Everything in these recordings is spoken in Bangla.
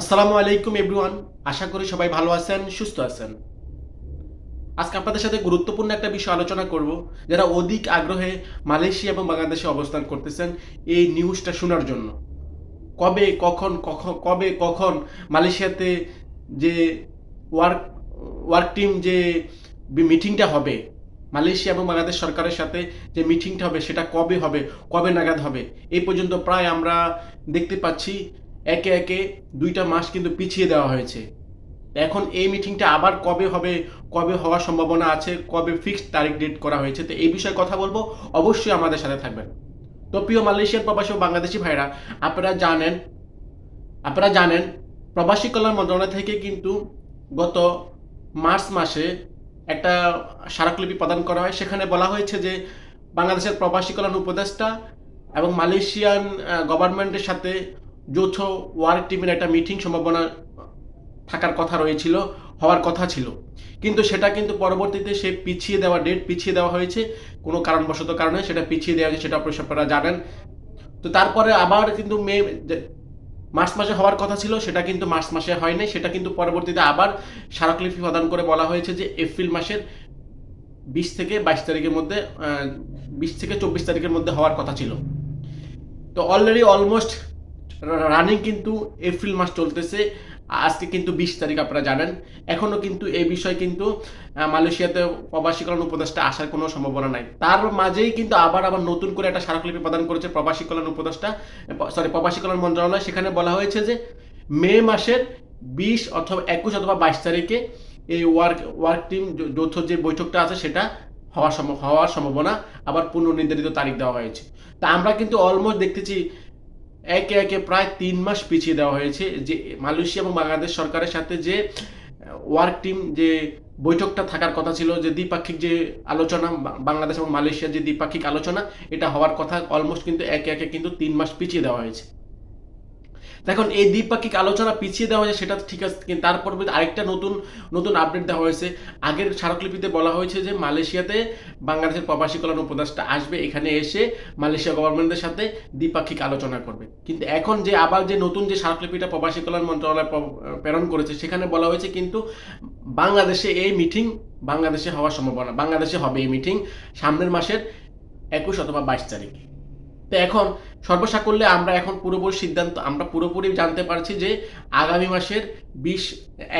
আসসালামু আলাইকুম এভরিওয়ান আশা করি সবাই ভালো আছেন, সুস্থ আছেন। আজকে আপনাদের সাথে গুরুত্বপূর্ণ একটা বিষয় আলোচনা করব, যারা অধিক আগ্রহে মালয়েশিয়া এবং বাংলাদেশে অবস্থান করতেছেন, এই নিউজটা শোনার জন্য। কবে, কখন কখন, কবে, কখন মালয়েশিয়াতে যে ওয়ার্ক ওয়ার্ক টিম যে মিটিংটা হবে, মালয়েশিয়া এবং বাংলাদেশ সরকারের সাথে যে মিটিংটা হবে, সেটা কবে হবে, কবে নাগাদ হবে, এই পর্যন্ত প্রায় আমরা দেখতে পাচ্ছি একে একে দুইটা মাস কিন্তু পিছিয়ে দেওয়া হয়েছে। এখন এই মিটিংটা আবার কবে হবে, কবে হওয়ার সম্ভাবনা আছে, কবে ফিক্সড তারিখ ডেট করা হয়েছে, তো এই বিষয়ে কথা বলব। অবশ্যই আমাদের সাথে থাকবেন। তো প্রিয় মালয়েশিয়ার প্রবাসী ও বাংলাদেশি ভাইরা আপনারা জানেন আপনারা জানেন, প্রবাসী কল্যাণ মন্ত্রণালয় থেকে কিন্তু গত মার্চ মাসে একটা স্মারকলিপি প্রদান করা হয়। সেখানে বলা হয়েছে যে, বাংলাদেশের প্রবাসী কল্যাণ উপদেষ্টা এবং মালয়েশিয়ান গভর্নমেন্টের সাথে যৌথ ওয়ার্ক টিমের একটা মিটিং সম্ভাবনা থাকার কথা রয়েছিল, হওয়ার কথা ছিল। কিন্তু সেটা কিন্তু পরবর্তীতে সে পিছিয়ে দেওয়া ডেট পিছিয়ে দেওয়া হয়েছে, কোনো কারণবশত কারণে সেটা পিছিয়ে দেওয়া হয়েছে সেটা আপনারা জানেন। তো তারপরে আবার কিন্তু মে মার্চ মাসে হওয়ার কথা ছিল, সেটা কিন্তু মার্চ মাসে হয়নি। সেটা কিন্তু পরবর্তীতে আবার স্মারকলিপি প্রদান করে বলা হয়েছে যে এপ্রিল মাসের বিশ থেকে বাইশ তারিখের মধ্যে বিশ থেকে চব্বিশ তারিখের মধ্যে হওয়ার কথা ছিল। তো অলরেডি অলমোস্ট রানিং কিন্তু এপ্রিল মাস চলতেছে। আজকে কিন্তু বিশ তারিখ আপনারা জানেন। এখনও কিন্তু এই বিষয় কিন্তু মালয়েশিয়াতে প্রবাসীকরণ উপদেষ্টা আসার কোনো সম্ভাবনা নাই। তার মাঝেই কিন্তু আবার আবার নতুন করে একটা স্মারকলিপি প্রদান করেছে প্রবাসী কল্যাণ উপদেষ্টা সরি প্রবাসী কল্যাণ মন্ত্রণালয়। সেখানে বলা হয়েছে যে, মে মাসের বিশ অথবা একুশ অথবা বাইশ তারিখে এই ওয়ার্ক ওয়ার্ক টিম যৌথ যে বৈঠকটা আছে সেটা হওয়ার হওয়ার সম্ভাবনা, আবার পুনর্নির্ধারিত তারিখ দেওয়া হয়েছে। তা আমরা কিন্তু অলমোস্ট দেখতেছি একে একে প্রায় তিন মাস পিছিয়ে দেওয়া হয়েছে যে মালয়েশিয়া এবং বাংলাদেশ সরকারের সাথে যে ওয়ার্ক টিম যে বৈঠকটা থাকার কথা ছিল, যে দ্বিপাক্ষিক যে আলোচনা বাংলাদেশ এবং মালয়েশিয়ার যে দ্বিপাক্ষিক আলোচনা, এটা হওয়ার কথা অলমোস্ট কিন্তু একে একে কিন্তু তিন মাস পিছিয়ে দেওয়া হয়েছে। দেখুন, এই দ্বিপাক্ষিক আলোচনা পিছিয়ে দেওয়া হয়েছে, সেটা ঠিক আছে, কিন্তু তার পরবর্তী আরেকটা নতুন নতুন আপডেট দেওয়া হয়েছে। আগের স্মারকলিপিতে বলা হয়েছে যে, মালয়েশিয়াতে বাংলাদেশের প্রবাসী কল্যাণ উপদেষ্টা আসবে, এখানে এসে মালয়েশিয়া গভর্নমেন্টের সাথে দ্বিপাক্ষিক আলোচনা করবে। কিন্তু এখন যে, আবার যে নতুন যে স্মারকলিপিটা প্রবাসী কল্যাণ মন্ত্রণালয় প্রেরণ করেছে, সেখানে বলা হয়েছে কিন্তু বাংলাদেশে এই মিটিং বাংলাদেশে হওয়ার সম্ভাবনা, বাংলাদেশে হবে এই মিটিং সামনের মাসের একুশ অথবা বাইশ তারিখে। তো এখন সর্বসাকল্যে আমরা এখন পুরোপুরি সিদ্ধান্ত, আমরা পুরোপুরি জানতে পারছি যে আগামী মাসের বিশ,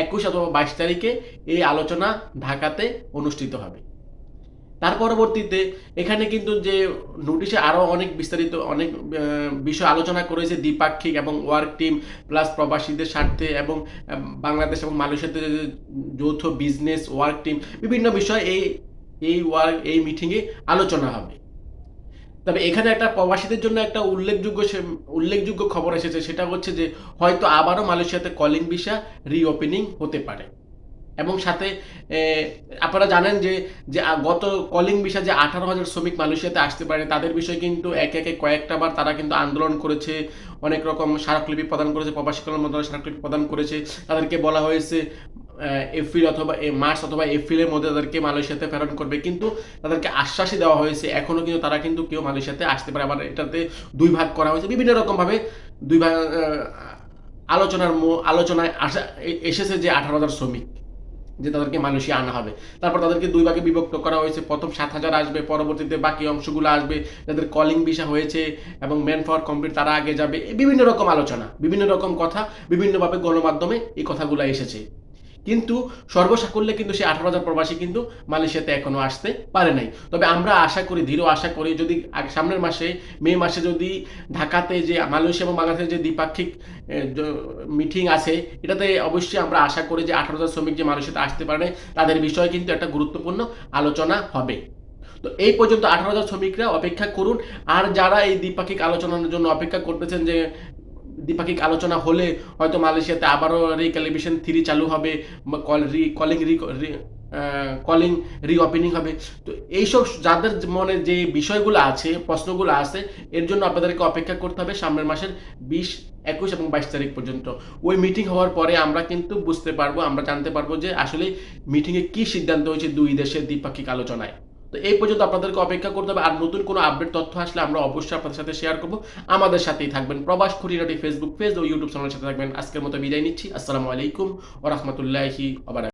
একুশ অথবা বাইশ তারিখে এই আলোচনা ঢাকাতে অনুষ্ঠিত হবে। তার পরবর্তীতে এখানে কিন্তু যে নোটিশে আরও অনেক বিস্তারিত, অনেক বিষয় আলোচনা করেছে দ্বিপাক্ষিক এবং ওয়ার্ক টিম প্লাস প্রবাসীদের স্বার্থে এবং বাংলাদেশ এবং মালয়েশিয়াতে যৌথ বিজনেস, ওয়ার্ক টিম বিভিন্ন বিষয় এই এই ওয়ার্ক এই মিটিংয়ে আলোচনা হবে। তবে এখানে একটা প্রবাসীদের জন্য একটা উল্লেখযোগ্য উল্লেখযোগ্য খবর এসেছে, সেটা হচ্ছে যে হয়তো আবারও মালয়েশিয়াতে কলিং ভিসা রিওপেনিং হতে পারে। এবং সাথে আপনারা জানেন যে যে গত কলিং ভিসা যে আঠারো হাজার শ্রমিক মালয়েশিয়াতে আসতে পারে, তাদের বিষয়ে কিন্তু একে একে কয়েকটা বার তারা কিন্তু আন্দোলন করেছে। অনেক রকম স্মারকলিপি প্রদান করেছে, প্রবাসী কল্যাণ মন্ত্রণালয় স্মারকলিপি প্রদান করেছে। তাদেরকে বলা হয়েছে এপ্রিল অথবা মার্চ অথবা এপ্রিলের মধ্যে তাদেরকে মালয়েশিয়াতে প্রেরণ করবে। কিন্তু তাদেরকে আশ্বাসই দেওয়া হয়েছে এখনও কিন্তু তারা কিন্তু কেউ মালয়েশিয়াতে আসতে পারে। আবার এটাতে দুই ভাগ করা হয়েছে। বিভিন্ন রকমভাবে দুই ভাগ আলোচনার আলোচনায় আসা এসেছে যে আঠারো হাজার শ্রমিক। যে তাদেরকে মালয়েশিয়া আনা হবে। তারপর তাদেরকে দুই ভাগে বিভক্ত করা হয়েছে। প্রথম সাত হাজার আসবে, পরবর্তীতে বাকি অংশগুলো আসবে, যাদের কলিং ভিসা হয়েছে এবং ম্যান ফর কমপ্লিট তারা আগে যাবে। বিভিন্ন রকম আলোচনা, বিভিন্ন রকম কথা, বিভিন্নভাবে গণমাধ্যমে এই কথাগুলো এসেছে। কিন্তু সর্বসাকল্যে কিন্তু সেই আঠারো হাজার প্রবাসী কিন্তু মালয়েশিয়াতে এখনও আসতে পারে নাই। তবে আমরা আশা করি, দৃঢ় আশা করি, যদি সামনের মাসে, মে মাসে যদি ঢাকাতে যে মালয়েশিয়া এবং বাংলাদেশের যে দ্বিপাক্ষিক মিটিং আছে, এটাতে অবশ্যই আমরা আশা করি যে আঠারো হাজার শ্রমিক যে মালয়েশিয়াতে আসতে পারে তাদের বিষয়ে কিন্তু একটা গুরুত্বপূর্ণ আলোচনা হবে। তো এই পর্যন্ত আঠারো হাজার শ্রমিকরা অপেক্ষা করুন, আর যারা এই দ্বিপাক্ষিক আলোচনার জন্য অপেক্ষা করতেছেন যে দ্বিপাক্ষিক আলোচনা হলে হয়তো মালয়েশিয়াতে আবারও রিক্যালিব্রেশন থ্রি চালু হবে, বা কল রি, কলিং রি কলিং রিওপেনিং হবে। তো এইসব যাদের মনে যে বিষয়গুলো আছে, প্রশ্নগুলো আছে, এর জন্য আপনাদেরকে অপেক্ষা করতে হবে সামনের মাসের বিশ, একুশ এবং বাইশ তারিখ পর্যন্ত। ওই মিটিং হওয়ার পরে আমরা কিন্তু বুঝতে পারব, আমরা জানতে পারব যে আসলে মিটিংয়ে কী সিদ্ধান্ত হয়েছে দুই দেশের দ্বিপাক্ষিক আলোচনায়। তো এই পর্যন্ত আপনাদেরকে অপেক্ষা করতে হবে। আর নতুন কোনো আপডেট তথ্য আসলে আমরা অবশ্যই আপনাদের সাথে শেয়ার করব। আমাদের সাথেই থাকবেন প্রবাস খুঁটিনাটি ফেসবুক পেজ ও ইউটিউব চ্যানেলের সাথে থাকবেন। আজকের মতো বিদায় নিচ্ছি। আসসালামু আলাইকুম ও রহমতুল্লাহি